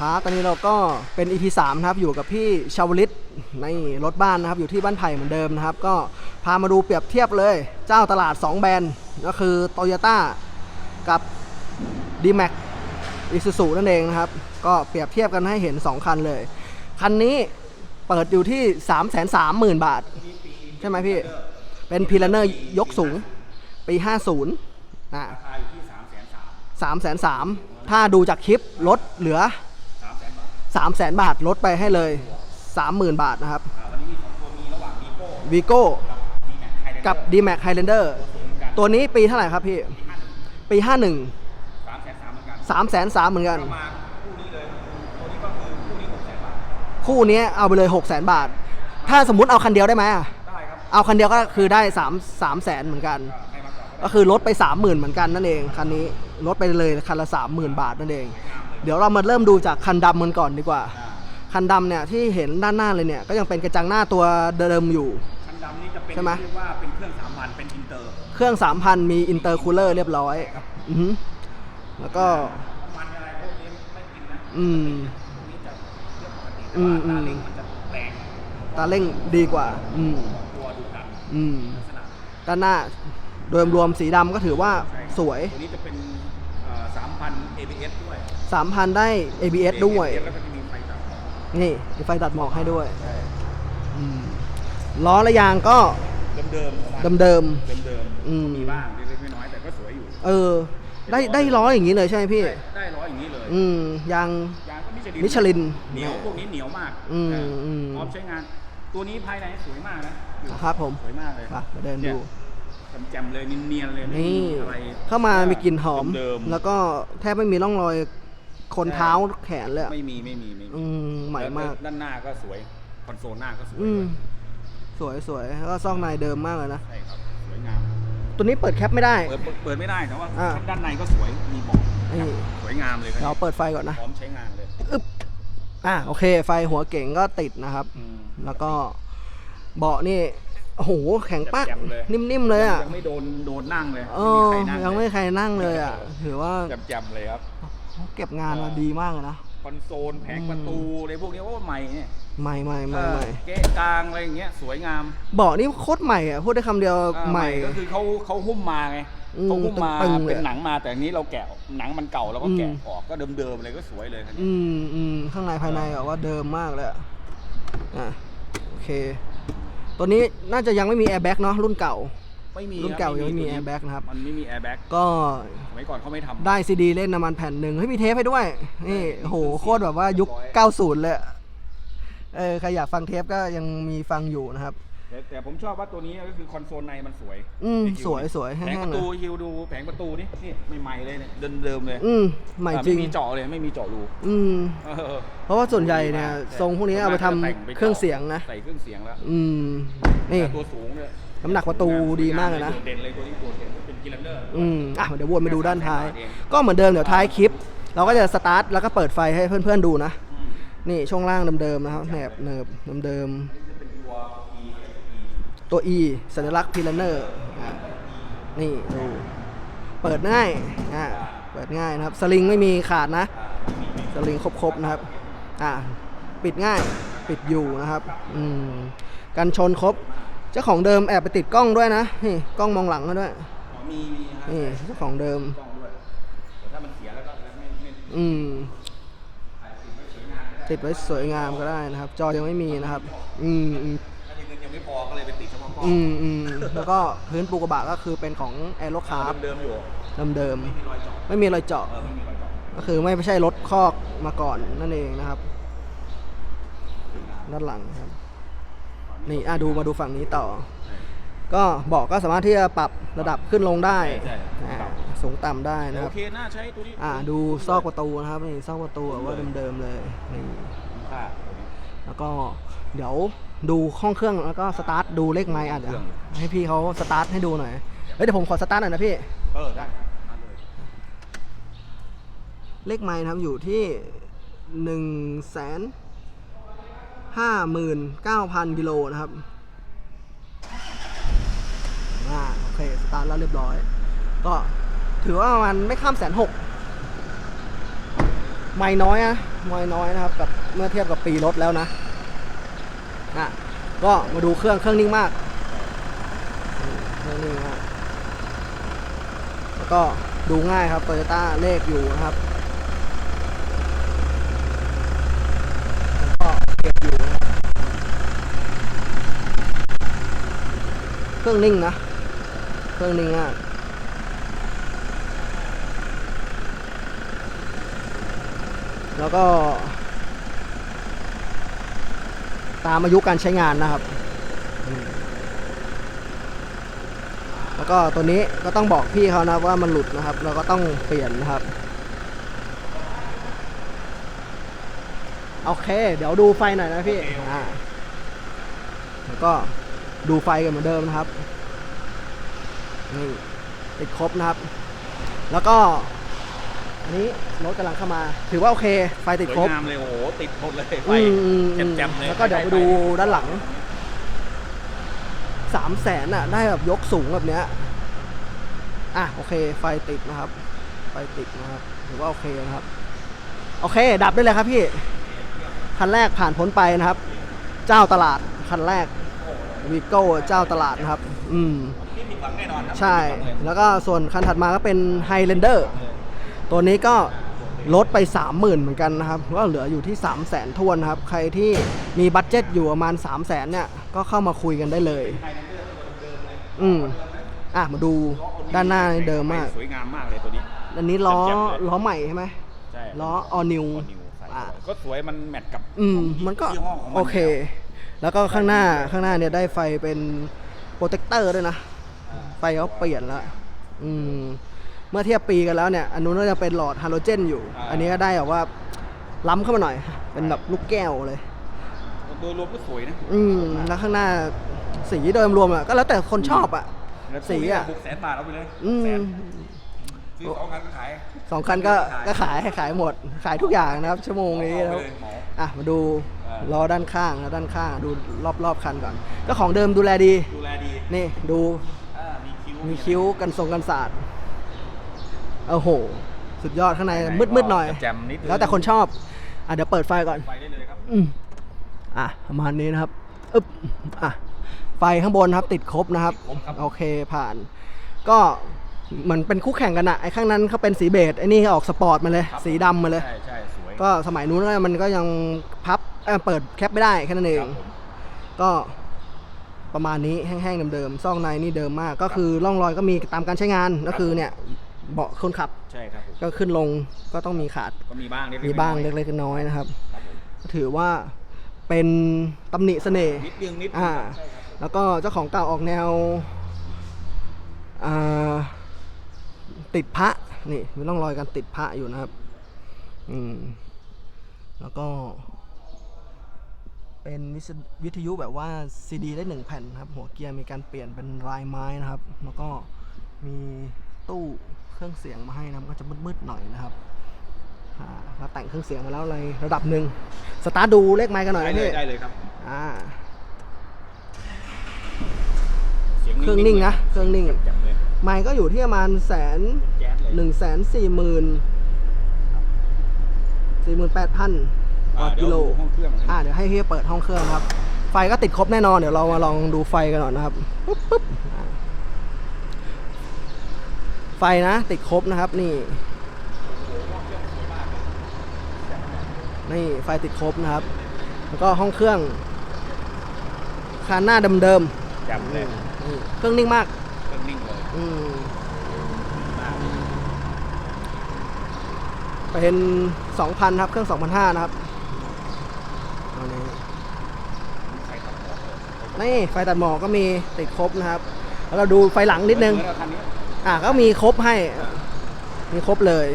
ครับตอนนี้เราก็เป็น EP 3นะครับอยู่กับพี่ชาวลิตในรถบ้านนะครับอยู่ที่บ้านไผ่เหมือนเดิมนะครับ ก็พามาดูเปรียบเทียบเลย เจ้าตลาด 2 แบรนด์ก็คือ Toyota กับ D-Max Isuzu นั่นเองนะครับ ก็เปรียบเทียบกันให้เห็น 2 คันเลย คันนี้เปิดอยู่ที่ 3 3 0 0 0 0 บาท ใช่ไหมพี่ เป็นพีลเนอร์ยกสูง ปี 50อะราคาอยู่ที่3ามแสนสามสามแสนสามถ้าดูจากคลิปลดเหลือ สามแสนบาทสามแสนบาทลดไปให้เลยสามหมื่นบาทนะครับอ่าวันนี้มีสองตัวมีระหว่างดีโก้วีโก้กับดีแม็กไฮเดนเดอร์กับ d m a x Highlander ตัวนี้ปีเท่าไหร่ครับพี่ ปี 51สามแสนสามเหมือนกัน3แสนสามเหมือนกันเรามาคู่นี้เลยตัวนี้ก็คือคู่นี้หกแสนบาทคู่นี้เอาไปเลย6 0 0 0 0 บาท ถ้าสมมุติเอาคันเดียวได้ไหมอะได้ครับ เอาคันเดียวก็คือได้ 3 3แสนเหมือนกันก็ให้มาก่อนก็ได้ก็คือลดไป 30,000 เหมือนกันนั่นเอง คันนี้ลดไปเลยคันละ 30,000 บาทนั่นเอง เดี๋ยวเรามาเริ่มดูจากคันดำกันก่อนดีกว่าอ่า คันดำเนี่ยที่เห็นด้านหน้าเลยเนี่ยก็ยังเป็นกระจังหน้าตัวเดิมอยู่ คันดำนี่จะเป็นใช่ไหม เรียกว่าเป็นเครื่องสามพันเป็นอินเตอร์เครื่อง 3,000 มีอินเตอร์คูลเลอร์เรียบร้อยอือหือแล้วก็ น้ำมันอะไรพวกนี้ไม่กินนะอืม พวกนี้จะเรื่องปกติอืแต่มว่าอืม ตาเล็งมันจะแรงตาเร่งดีกว่า อืม ตัวดุดันอืม ลักษณะด้านหน้า โดยรวมสีดำก็ถือว่าใช่สวย ตัวนี้จะเป็น สามพัน ABS ด้วย3,000 ได้ ABS ด้วย แล้วก็จะมีไฟตัดนี่มีไฟตัดหมอกให้ด้วยอืมล้อและยางก็เดิมๆประมาณเดิมเดิมอืมๆมีบ้างเล็กๆน้อยๆแต่ก็สวยอยู่ ๆเออ ได้ได้ล้ออย่างนี้เลยใช่ไหมพี่ ได้ได้ร้อยอย่างนี้เลย อืมยาง ยางก็มิชลินมิชลินเหนียวพวกนี้เหนียวมากอืมเอออืมพร้อมใช้งาน ตัวนี้ภายในสวยมากนะนะครับผม สวยมากเลยอะมาเดินดู แจ่มๆเลยเนียนๆเลยไม่นี่มีอะไร เข้ามามีกลิ่นหอม เดิมๆ แล้วก็แทบไม่มีร่องรอยคนเท้าแขนเลยอะไม่มีไม่มีไม่มีอืมใหม่มาก แล้วด้านหน้าก็สวยคอนโซลหน้าก็สวยอืม ด้วยสวยสวยแล้วก็ซอกในเดิมมากเลยนะ ใช่ครับสวยงามตัวนี้เปิดแคปไม่ได้ เปิดเปิดเปิดไม่ได้แต่ว่าอ่า ด้านในก็สวยมีเบอกนี่สวยงามเลยครับเดี๋ยวเปิดไฟก่อนนะ พร้อมใช้งานเลยอึ๊บ อะโอเค ไฟหัวเก่งก็ติดนะครับ อืมแล้วก็เบาะนี่ โอ้โหแข็งปัก แจ่มๆเลย นิ่มๆเลยอะยังไม่โดนโดนนั่งเลยเออใครนั่ยังไม่มีใครนั่งเลยอะถือว่าแจ่มๆเลยครับ เขาเก็บงานมาดีมากเลยนะ คอนโซลแผงประตูอะไรพวกนี้โอ้ใหม่เนี่ยใหม่ใหม่ใหม่ใหม่เออเก๊ะกลางอะไรอย่างเงี้ยสวยงามเบาะนี่โคตรใหม่อะพูดได้คำเดียวอ่าใหม่ ก็คือเขาเขาหุ้มมาไงอืมเขาหุ้มมาตึงๆเลยเป็นหนังมาแต่อันนี้เราแกะหนังมันเก่าเราก็แกะอืม ออกก็เดิมๆเลยก็สวยเลยคันนี้ อืมอืมข้างในภายในแบบว่าเดิมมากเลยอะอะโอเค ตัวนี้น่าจะยังไม่มีแอร์แบ็กเนาะรุ่นเก่า ไม่มีรุ่นคบเก่ายังไม่มีตัว airbag นะครับ มันไม่มีแอร์แบ็กก็สมัยก่อนเขาไม่ทำได้ซีดีเล่นน้ำมันแผ่นหนึ่งให้ยมีเทปให้ด้วย นี่โอ้โหโคตรแบบว่ายุค 90 เลยอะเออใครอยากฟังเทปก็ยังมีฟังอยู่นะครับ แต่แต่ผมชอบว่าตัวนี้ก็คือคอนโซลในมันสวยอืมไคิสวยสวยแผแห้งงปๆระเลยตูฮิวดูแผงประตูนี่นี่ใหม่ๆเลยเนี่ยเดิมๆเลยอืมใหม่อ่าจริง ไม่มีเจาะเลยไม่มีเจาะรูอืม เออเพราะว่าส่วนใหญ่เนี่ยทรงพวกนี้เอาไปทำแต่งไปจาะเครื่องเสียงนะ ใส่เครื่องเสียงแล้วอืม นี่ แต่ตัวสูงเลยน้ำหนักประตูดีมากเลยนะ โดดเด่นเลยตัวนี้โดดเด่นเป็นกิลันเดอร์ อืม อะ เดี๋ยววนไปดูด้านท้าย ก็เหมือนเดิมเดี๋ยวท้ายคลิป เราก็จะสตาร์ทแล้วก็เปิดไฟให้เพื่อนๆดูนะ นี่ช่วงล่างเดิมๆนะครับแหนบเนิบเดิมๆ ตัว E สัญลักษณ์พิลเนอร์นี่ดูเปิดง่ายอ่าเปิดง่ายนะครับ สลิงไม่มีขาดนะ สลิงครบๆนะครับอ่าปิดง่ายปิดอยู่นะครับอืมกันชนครบ เจ้าของเดิมแอบไปติดกล้องด้วยนะนี่กล้องมองหลังมาด้วยมีมีฮะนี่เจ้าของเดิมกล้องด้วยแต่ถ้ามันเสียแล้วก็ไม่ไม่อืมติดไว้สวยงามก็ได้นะครับ จอยังไม่มีนะครับ อืม ไม่พอก็เลยไปติดเฉพาะกล้องอืมอืมแล้วก็พื้นปูกระบะก็คือเป็นของแอโรคาร์เดิมๆอยู่เดิมมีรอยเจาะๆไม่มีรอยเจาะ เออไม่มีรอยเจาะก็คือไม่ใช่รถคอกมาก่อนนั่นเองนะครับ ด้านหลังครับ นี่อะดูมาดูฝั่งนี้ต่อ ก็เบอกก็สามารถที่จะปรับระดับขึ้นลงได้ใช่อ่าสูงต่ำได้นะคโอรับ เคน่าใช้ตัวนี้อ่าดูซอกประตูนะครับนี่ซอกประตูแบบว่าเดิมๆเลยนี่คุ้มค่าตัวนี้แล้วก็ เดี๋ยวดูห้องเครื่องแล้วก็สตาร์ทดูเลขไม้อาจจะเครื่องให้พี่เขาสตาร์ทให้ดูหน่อยเฮ้ยเดี๋ยวผมขอสตาร์ทหน่อยนะพี่ เออได้มาเลยเลขไม้นะครับอยู่ที่หนึ่งแสนห้าหมื่นเก้าพันกิโลนะครับอ่าโอเคสตาร์ทแล้วเรียบร้อย ก็ถือว่ามันไม่ข้ามแสนหกไม่น้อยนะไม่น้อยนะครับกับเมื่อเทียบกับปีรถแล้วนะ อะก็มาดูเครื่องเครื่องนิ่งมากเครื่องนิ่งมากแล้วก็ดูง่ายครับโตโยต้าเลขอยู่นะครับแล้วก็เก็บอยู่นะครับเครื่องนิ่งนะ เครื่องนิ่งมากแล้วก็ ตามอายุการใช้งานนะครับ แล้วก็ตัวนี้ก็ต้องบอกพี่เขานะว่ามันหลุดนะครับ เราก็ต้องเปลี่ยนนะครับ โอเค เดี๋ยวดูไฟหน่อยนะพี่อ่าแล้วก็ดูไฟกันเหมือนเดิมนะครับนี่ติดครบนะครับ แล้วก็ อันนี้รถกำลังเข้ามา ถือว่าโอเค ไฟติดสวยครบงามเลยโอ้โหติดหมดเลยไฟอืมอืมอืมแจ่มๆเลยแล้วก็เดี๋ยวไปดูด้านหลังสามแสนอะ ได้แบบยกสูงแบบเนี้ย อะ โอเค ไฟติดนะครับ ไฟติดนะครับ ถือว่าโอเคนะครับ โอเค ดับได้เลยครับพี่ คันแรกผ่านพ้นไปนะครับ เจ้าตลาด คันแรกวีโก้เจ้าตลาดนะครับ อืมนี่ผิดหวังแน่นอนครัใช่ไม่ผิดหวังเลยแล้วก็ส่วนคันถัดมาก็เป็น Highlander ตัวนี้ก็ลดไป 30,000 เหมือนกันนะครับ ก็เหลืออยู่ที่ 3 0 0 0 0 0ทวนนะครับ ใครที่มีบัตเจ็ตอยู่ประมาณ 3 0 0 0 0 0เนี่ย ก็เข้ามาคุยกันได้เลย อืมอะ มาดูด้านหน้านี่เดิมมาก สวยงามมากเลยตัวนี้ อันนี้ล้อแจ่มๆเลยล้อใหม่ใช่ไหมใช่ล้อ all new ออนิวใส่อะก็สวยมันแมทกับ อืม มันก็ยี่ห้ของมันโอเค แล้วก็ข้างหน้าข้างหน้าเนี่ยได้ไฟเป็นโปรเทคเตอร์ด้วยนะ ไฟเขาเปลี่ยนแล้ว อืมเมื่อเทียบปีกันแล้วเนี่ยอันนู้นก็จะเป็นหลอดฮาโลเจนอยู่อันนี้ก็ได้แบบว่าล้ำเข้ามาหน่อย เป็นแบบลูกแก้วเลย โดยรวมก็สวยนะอืมแล้วข้างหน้าสีโดยรวมอะก็แล้วแต่คนชอบอะ แล้วสีอะหกแสนบาทเอาไปเลยอืแสมนซื้อสองคันก็ขาย สองคันก็ก็ขายขายหมด ขายทุกอย่างนะครับ ชั่วโมงนี้เอาแล้วไปเลยเหมาอะมาดูเออล้อด้านข้างนะด้านข้างดูรอบรอบคันก่อน ก็ของเดิมดูแลดี ดูแลดีนี่ดูอ่ามีคิ้วมีคิ้วกันทรงกันศาสตร์ โอ้โห สุดยอดข้างในข้างในมืดมืดๆหน่อย แจ่มๆนิดนึงแล้วแต่คนชอบ อะเดี๋ยวเปิดไฟก่อน ไปได้เลยครับ อืมอะประมาณนี้นะครับอึ๊บอะไฟข้างบนครับ ติดครบนะครับครบครับ โอเคผ่าน ก็เหมือนเป็นคู่แข่งกันอะไอ้ข้างนั้นเขาเป็นสีเบจไอ้นี่ออกสปอร์ตมาเลยครับสีดำมาเลย ใช่ใช่สวยก็สมัยนู้นมันก็ยังพับเอ่อเปิดแคปไม่ได้แค่นั้นเอง ครับผมก็ประมาณนี้แห้งๆเดิมๆซองในนี่เดิมมาก ก็คือร่องรอยก็มีตามการใช้งานก็คือเนี่ย เบาะคนขับ ใช่ครับผมก็ขึ้นลงก็ต้องมีขาด ก็มีบ้างเล็กๆมีบ้างน้อยเล็กๆน้อยๆนะครับ ๆครับผมก็ถือว่าเป็นตำหนิเสน่ห์ นิดนึงนิดนึงอ่า ใช่ครับแล้วก็เจ้าของเก่าออกแนวอ่าติดพระนี่มีร่องรอยการติดพระอยู่นะครับ อืม แล้วก็ เป็นวิทยุวิทยุแบบว่าซีดีได้หนึ่งแผ่นครับ หัวเกียร์มีการเปลี่ยนเป็นลายไม้นะครับ แล้วก็มีตู้เค รื่องเสียงมาให้นะครับก็จะมืดๆหน่อยนะครับอ่าเราแต่งเครื่องเสียงมาแล้วในระดับหนึ่งสตาร์ทดูเลขไม้กันหน่อยได้นะเลยพี่ได้เลยครับอ่าสียเครื่องนิ่งนะเครื่องนิ่งแจ่มๆเลยไม้ก็อยู่ที่ประมาณแสนแจ๊สเลยหนึ่งแสนสี่หมื่นสี่หมื่นแปดพันกว่าอ่าเดี๋กิยวโลดูห้องเครื่องอ่าเดี๋ยวให้เฮียเปิดห้องเครื่องครับ ไฟก็ติดครบแน่นอนเดี๋ยวเรามาลองดูไฟกันหน่อยนะครับปุ๊บปุ๊บอ่า ไฟนะติดครบนะครับนี่นี่ไฟติดครบนะครับ แล้วก็ห้องเครื่องคานหน้าเดิมแจ่มๆเลยนี่เครื่องนิ่งมาก เครื่องนิ่งเลยอืมมากเป็น2,000ครับ เครื่อง2,500นะครับเอานี้ใส่ครับนี่ไฟตัดหมอกก็มีติดครบนะครับ แล้วเราดูไฟหลังนิดนึง เหมือคันนี้ อะก็มีครบให้ มีครบเลย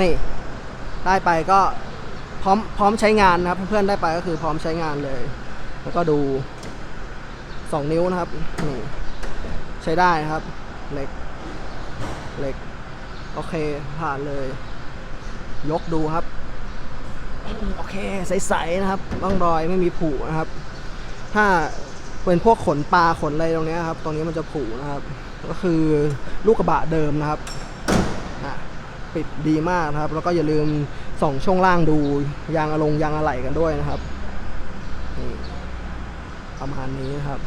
นี่ ได้ไปก็พร้อมพร้อมใช้งานนะครับ เพื่อนๆได้ไปก็คือพร้อมใช้งานเลย แล้วก็ดู 2 นิ้วนะครับนี่ใช้ได้นะครับเหล็กเหล็กโอเคผ่านเลย ยกดูครับ โอเคใสๆนะครับร่องรอยไม่มีผุนะครับ ถ้า เป็นพวกขนปลาขนอะไรตรงนี้ครับ ตรงนี้มันจะผุนะครับ ก็คือลูกกระบะเดิมนะครับปิดดีมากนะครับ แล้วก็อย่าลืมส่องช่วงล่างดูยางอะลงยางอะไหล่กันด้วยนะครับนี่ประมาณนี้นะครับ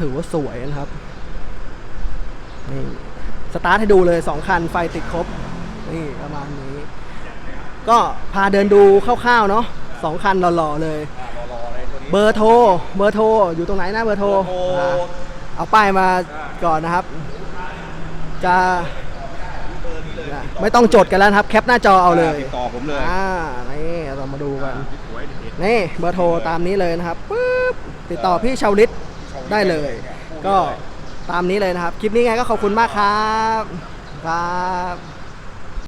ถือว่าสวยนะครับนี่สตาร์ทให้ดูเลยสองคันไฟติดครบนี่ประมาณนี้ ก็พาเดินดูคร่าวๆเนาะสองคันหล่อๆเลย เบอร์โทร เบอร์โทร อยู่ตรงไหนนะเบอร์โทรเบอร์โทรอะเอาป้ายมาก่อนนะครับ จะนะไม่ต้องจดกันแล้วนะครับ แคปหน้าจอเอาเลยติดต่อผมเลยอ่านี่เรามาดูกัน สวยเด็ดนี่เบอร์โทรตามนี้เลยนะครับปึ๊บติดต่อพี่ชาวลิตได้เลย ก็ตามนี้เลยนะครับ คลิปนี้ไงก็ขอบคุณมากครับ ครับ